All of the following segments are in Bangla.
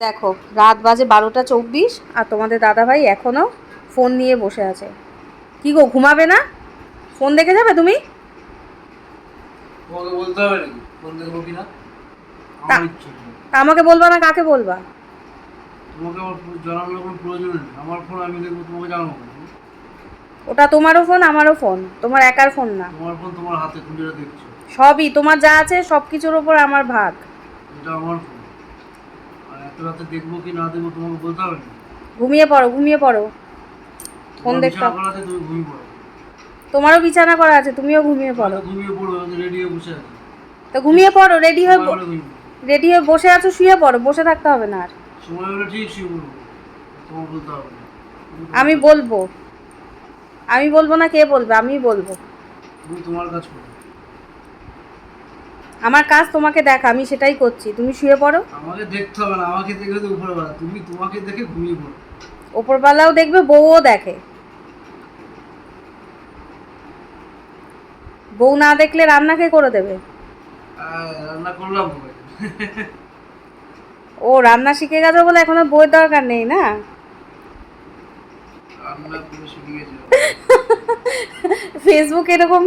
দেখো রাত বাজে বারোটা চব্বিশ আর তোমাদের দাদাভাই এখনও ফোন নিয়ে বসে আছে। কি গো ঘুমাবে না? ফোন দেখে যাবে তুমি? বলতে হবে নাকি? ফোন দেখব কিনা? তা- আমার ইচ্ছে নেই। তা আমাকে বলবা না কাকে বলবা? তোমাকে আমার জানানোর কোনো প্রয়োজন নেই। আমার ফোন আমি দেখব তোমাকে জানাব। ওটা তোমারও ফোন আমারও ফোন। তোমার একার ফোন না। তোমার ফোন তোমার হাতে দেখছ। সবই তোমার যা আছে সব কিছুর ওপর আমার ভাগ। এটা আমার ফোন। রাতে দেখব কি না দেখব তোমাকে বলতে হবে না। ঘুমিয়ে পড়ো ঘুমিয়ে পড়ো। ফোন দেখতে তুমি ঘুমিয়ে পড়ো। তোমারও বিছানা করা আছে তুমিও ঘুমিয়ে পড়ো। ঘুমিয়ে পড়ো রেডি হয়ে বসে আছি। তো ঘুমিয়ে পড়ো রেডি হয়ে। রেডি হয়ে বসে আছো শুয়ে পড়ো বসে থাকতে হবে না আর। সময় হলে ঠিক শুয়ে পড়ব তোমার বলতে হবে না। আমি বলব। আমি বলব না কে বলবে আমি বলব। তুমি তোমার কাজ করো। আমার কাজ তোমাকে দেখা আমি সেটাই করছি। তুমি শুয়ে পড়ো। আমাকে দেখতে হবে না আমাকে দেখে তো উপরে বেলা তুমি তোমাকে দেখে ঘুমিয়ে পড়ো। ওপরবেলাও দেখবে বউও দেখে। বউ না দেখলে রান্না কে করে দেবে? রান্না করলাম ও রান্না শিখে গেছে বলে এখনও বইয়ের দরকার নেই না? ফেসবুক এরকম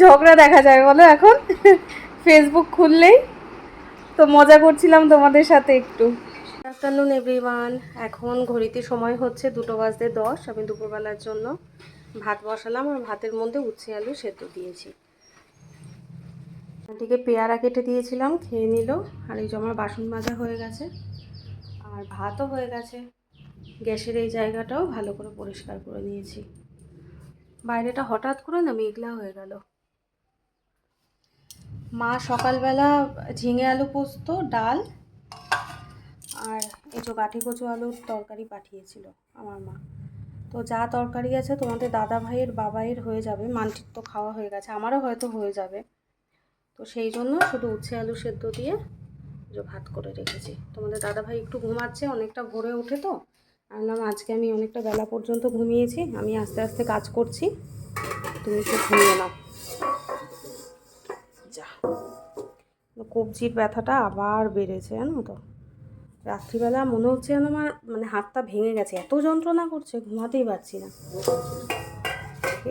ঝগড়া দেখা যায় বলো এখন? ফেসবুক খুললেই তো মজা করছিলাম তোমাদের সাথে একটু। আফটারনুন এভরিওয়ান এখন ঘড়িতে সময় হচ্ছে দুটো বাজতে দশ। আমি দুপুরবেলার জন্য ভাত বসালাম আর ভাতের মধ্যে উচ্ছে আলু সেদ্ধ দিয়েছি। এদিকে পেয়ারা কেটে দিয়েছিলাম, খেয়ে নিল। আর এই যে আমার বাসন মাজা হয়ে গেছে আর ভাতও হয়ে গেছে। গ্যাসের এই জায়গাটাও ভালো করে পরিষ্কার করে নিয়েছি। বাইরেটা হঠাৎ করে না মেঘলা হয়ে গেল। মা সকালবেলা ঝিঙে আলু পোস্ত, ডাল আর এঁচো কাঠি কচু আলুর তরকারি পাঠিয়েছিল আমার মা। তো যা তরকারি আছে তোমাদের দাদা ভাইয়ের বাবাইয়ের হয়ে যাবে। মানটির তো খাওয়া হয়ে গেছে, আমারও হয়তো হয়ে যাবে। তো সেই জন্য শুধু উচ্ছে আলু সেদ্ধ দিয়ে যে ভাত করে রেখেছি। তোমাদের দাদা ভাই একটু ঘুমাচ্ছে, অনেকটা ভোরে ওঠে তো। আমি বললাম আজকে আমি অনেকটা বেলা পর্যন্ত ঘুমিয়েছি, আমি আস্তে আস্তে কাজ করছি, তুমি একটু ঘুমিয়ে নাও। কবজির ব্যথাটা আবার বেড়েছে, জানো তো? রাত্রিবেলা মনে হচ্ছে যেন আমার মানে হাতটা ভেঙে গেছে, এত যন্ত্রণা করছে, ঘুমাতেই পারছি না।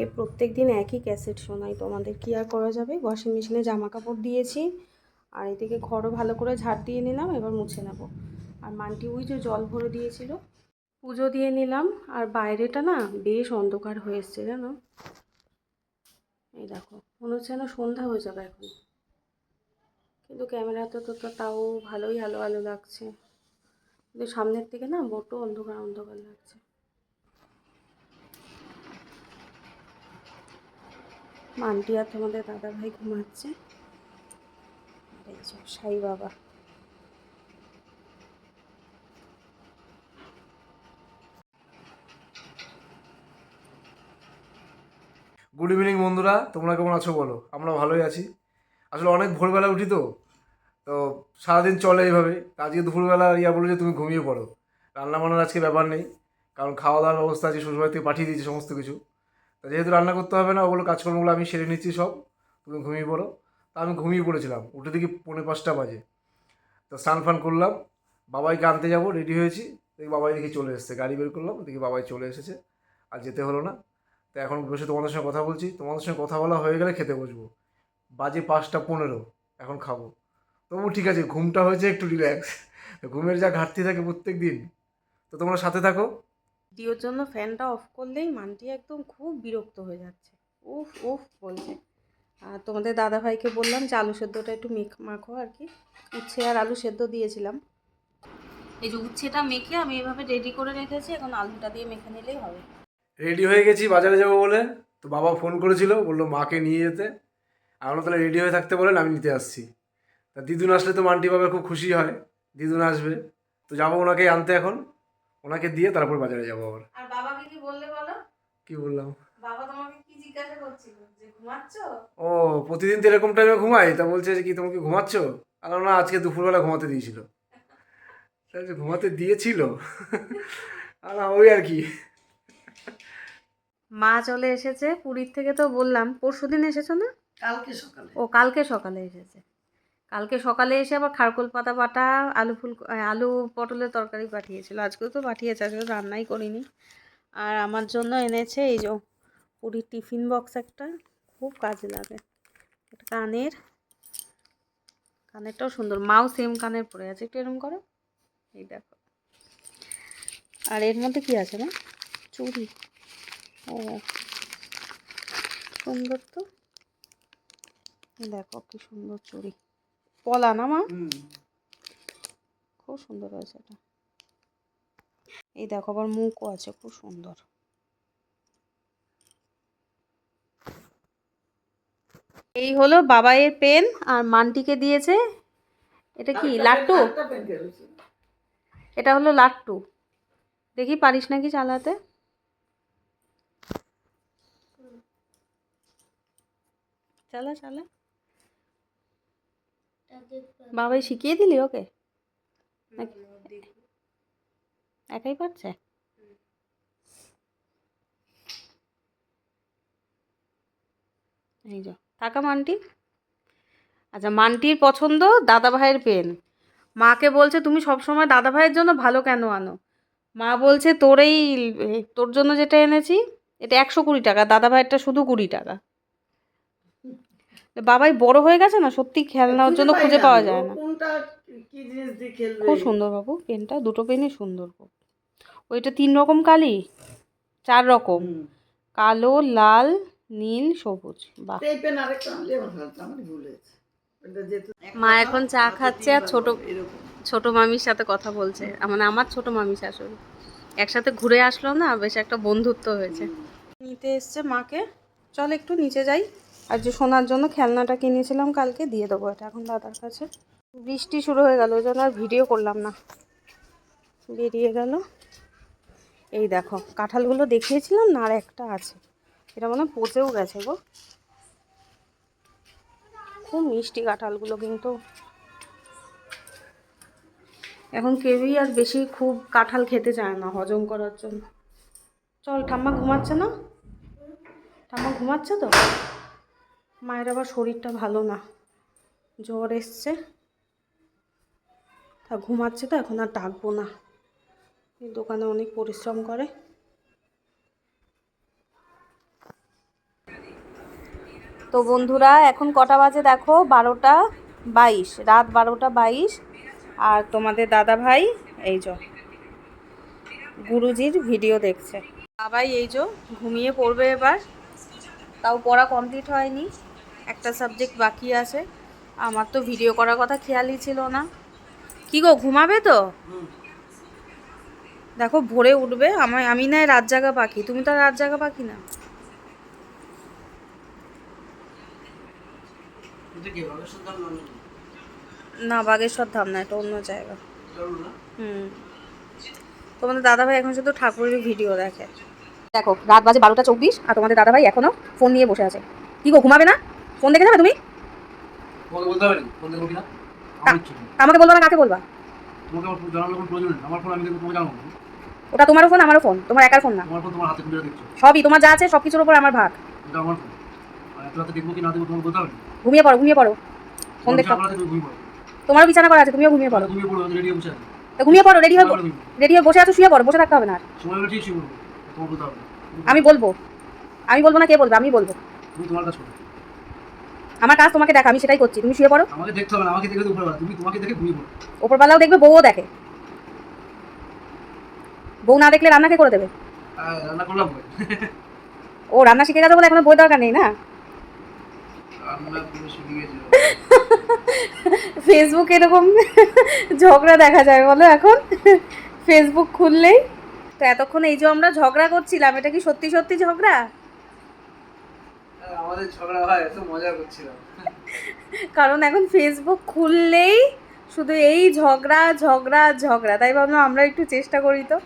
এ প্রত্যেক দিন একই ক্যাসেট শোনাই তোমাদের কি আর করা যাবে? ওয়াশিং মেশিনে জামা কাপড় দিয়েছি, আর এদিকে ঘরও ভালো করে ঝাড় দিয়ে নিলাম, এবার মুছে নেব। আর মানটি ওই যে জল ভরে দিয়েছিল, পুজো দিয়ে নিলাম, আর বাইরেটা না বেশ অন্ধকার হয়ে এসছে, জানো? এই দেখো, মনে হচ্ছে যেন সন্ধ্যা হয়ে যাবে এখন। কিন্তু ক্যামেরাতে তো তো তাও ভালোই আলো আলো লাগছে। কিন্তু সামনের থেকে না বড্ড অন্ধকার অন্ধকার লাগছে। মান্টি আর তোমাদের দাদা ভাই ঘুমাচ্ছে সাই বাবা। গুড ইভিনিং বন্ধুরা। তোমরা কেমন আছো বলো? আমরা ভালোই আছি। আসলে অনেক ভোরবেলা উঠি তো তো সারাদিন চলে এইভাবে। আজকে দুপুরবেলা ইয়া বলে যে তুমি ঘুমিয়ে পড়ো। রান্না বান্নার আজকে ব্যাপার নেই, কারণ খাওয়া দাওয়ার ব্যবস্থা আছে শ্বশুরবাড়ি থেকে পাঠিয়ে দিয়েছি সমস্ত কিছু। তা যেহেতু রান্না করতে হবে না ওগুলো কাজকর্মগুলো আমি সেরে নিচ্ছি সব, তুমি ঘুমিয়ে পড়ো। তা আমি ঘুমিয়ে পড়েছিলাম, উঠে দেখি পৌনে পাঁচটা বাজে। তো স্নান ফান করলাম, বাবাইকে আনতে যাব, রেডি হয়েছি, দেখি বাবাই দেখি চলে এসেছে। গাড়ি বের করলাম, দেখি বাবাই চলে এসেছে, আর যেতে হলো না। তো এখন বসে তোমাদের সঙ্গে কথা বলছি, তোমাদের সঙ্গে কথা বলা হয়ে গেলে খেতে বসবো। বাজে পাঁচটা পনেরো এখন খাব। তবু ঠিক আছে ঘুমটা হয়েছে একটু রিল্যাক্স ঘুমের যা ঘাটতি থাকে প্রত্যেক দিন তো তোমরা সাথে থাকো। ভিডিওর জন্য ফ্যানটা অফ করলেই মানটি একদম খুব বিরক্ত হয়ে যাচ্ছে। উফ উফ বলছে। আর তোমাদের দাদা ভাইকে বললাম যে আলু সেদ্ধটা একটু মেখ মাখো আর কি। উচ্ছে আর আলু সেদ্ধ দিয়েছিলাম। এই যে উচ্ছেটা মেখে আমি এভাবে রেডি করে রেখেছি এখন আলুটা দিয়ে মেখে নিলেই হবে। রেডি হয়ে গেছি বাজারে যাব বলে। তো বাবা ফোন করেছিল বলল মাকে নিয়ে যেতে। আমরা তাহলে রেডি হয়ে থাকতে বলেন আমি নিতে আসছি। তা দিদুন আসলে তো মান্টি বাবা খুব খুশি হয়। দিদুন আসবে। তো যাব ওনাকে আনতে এখন। ওনাকে দিয়ে তারপর বাজারে যাব আবার। আর বাবাকে কি বললে বলো? কি বললাম? বাবা তোমাকে কি জিজ্ঞাসা করছিল? যে ঘুমাচ্ছ? ও প্রতিদিন তো এরকম টাইমে ঘুমাই তা বলছে যে কি তোমাকে ঘুমাচ্ছ? আর না আজকে দুপুরবেলা ঘুমাতে দিয়েছিল। ঘুমাতে দিয়েছিল। আর ওই আর কি। মা চলে এসেছে পুরীর থেকে তো বললাম। পরশু দিন এসেছ না? কালকে সকালে। ও, কালকে সকালে এসেছে। কালকে সকালে এসে আবার খারকোল পাতা বাটা, আলু ফুল আলু পটলের তরকারি পাঠিয়েছিল। আজকেও তো পাঠিয়েছে আজকে রান্নাই করিনি। আর আমার জন্য এনেছে এই যে, পুরীর টিফিন বক্স একটা, খুব কাজে লাগে। এটা কানের, কানেরটাও সুন্দর। মাও সেম কানের পরে আছে, একটু এরকম করো। এই দেখো। আর এর মধ্যে কি আছে না চুড়ি। ও, সুন্দর তো। দেখো কি সুন্দর চুড়ি। পলা না মা? খুব সুন্দর হয়েছে এটা। এই দেখো আবার মুখও আছে খুব সুন্দর। এই হলো বাবাইয়ের পেন আর মানটিকে দিয়েছে। এটা কি লাট্টু? এটা হলো লাট্টু। দেখি পারিস নাকি চালাতে? চালা চালা। বাবাই শিখিয়ে দিলি ওকে? একাই পারছে? এই যা টাকা মানটি। আচ্ছা মানটির পছন্দ দাদা ভাইয়ের পেন। মাকে বলছে তুমি সব সময় দাদা ভাইয়ের জন্য ভালো কেন আনো? মা বলছে তোর এই তোর জন্য যেটা এনেছি এটা একশো কুড়ি টাকা দাদা ভাইয়েরটা শুধু কুড়ি টাকা। বাবাই বড় হয়ে গেছে না? সত্যি খেলনার জন্য খুঁজে পাওয়া যায় না। কোনটা কি জিনিস দিয়ে খেলবে? খুব সুন্দর বাবু পেনটা দুটো পেনই সুন্দর খুব। ওইটা তিন রকম কালি? চার রকম। কালো লাল নীল সবুজ। বাহ। যেহেতু মা এখন চা খাচ্ছে আর ছোট ছোট মামির সাথে কথা বলছে। মানে আমার ছোট মামি শাশুড়ি। একসাথে ঘুরে আসলো না বেশ একটা বন্ধুত্ব হয়েছে। নিতে এসছে মাকে। চল একটু নিচে যাই। আর যে শোনার জন্য খেলনাটা কিনেছিলাম কালকে, দিয়ে দেবো এটা এখন দাদার কাছে। বৃষ্টি শুরু হয়ে গেল, ওই জন্য আর ভিডিও করলাম না। বেরিয়ে গেল। এই দেখো, কাঁঠালগুলো দেখিয়েছিলাম না, আর একটা আছে। এটা মনে হয় পচেও গেছে গো। খুব মিষ্টি কাঁঠালগুলো কিন্তু। এখন কেউই আর বেশি খুব কাঁঠাল খেতে চায় না হজম করার জন্য। চল, ঠাম্মা ঘুমাচ্ছে না? ঠাম্মা ঘুমাচ্ছে তো? মায়ের আবার শরীরটা ভালো না। জ্বর এসছে। তা ঘুমাচ্ছে তো, এখন আর ডাকবো না। এই দোকানে অনেক পরিশ্রম করে। তো বন্ধুরা, এখন কটা বাজে দেখো? বারোটা বাইশ, রাত বারোটা বাইশ। আর তোমাদের দাদা ভাই, এই যো গুরুজির ভিডিও দেখছে। বাবাই এই যো ঘুমিয়ে পড়বে এবার। তাও পড়া কমপ্লিট হয়নি। একটা সাবজেক্ট বাকি আছে। আমার তো ভিডিও করার কথা খেয়ালই ছিল না। কি গো ঘুমাবে তো? দেখো ভোরে উঠবে। আমি আমি না রাত জাগা পাখি। তুমি তো আর রাত জাগা পাখি না। না না বাগেশ্বর ধাম না এটা অন্য জায়গা। হুম। তোমাদের দাদাভাই এখন শুধু ঠাকুরের ভিডিও দেখে। দেখো রাত বাজে বারোটা চব্বিশ আর তোমাদের দাদাভাই এখনও ফোন নিয়ে বসে আছে। কি গো ঘুমাবে না? ফোন দেখে যাবে তুমি। আমাকে বলবা না কাকে বলবা। ওটা তোমারও ফোন আমারও ফোন। তোমার একার ফোন না। সবই তোমার যা আছে সব কিছুর উপর আমার ভাগ। ঘুমিয়ে পড়ো ঘুমিয়ে পড়ো। ফোন পড়ো। তোমারও বিছানা করা আছে তুমিও ঘুমিয়ে পড়ো। ঘুমিয়ে পড়ো রেডি বসে তো ঘুমিয়ে পড়ো রেডি হয়ে রেডি হয়ে বসে আছো শুয়ে পড়ো বসে থাকতে হবে না আমি বলব। আমি বলব না কে বলবে আমি বলব। তুমি তোমার করো। আমার কাজ তোমাকে দেখা আমি সেটাই করছি। তুমি শুয়ে পড়ো। আমাকে দেখতে হবে না আমাকে দেখে তো উপরে তুমি তোমাকে দেখে ঘুমিয়ে পড়ো। ওপরবেলাও দেখবে বউও দেখে। বউ না দেখলে রান্না কে করে দেবে? রান্না করলাম ও রান্না শিখে গেছে বলে এখনও বই দরকার নেই না? ফেসবুক এরকম ঝগড়া দেখা যায় বলো এখন। ফেসবুক খুললেই। তো এতক্ষণ এই যে আমরা ঝগড়া করছিলাম এটা কি সত্যি সত্যি ঝগড়া? আমাদের ঝগড়া হয়, এত মজা করছিলাম। কারণ এখন ফেসবুক খুললেই শুধু এই ঝগড়া ঝগড়া ঝগড়া। তাই ভাবলাম আমরা একটু চেষ্টা করি তো।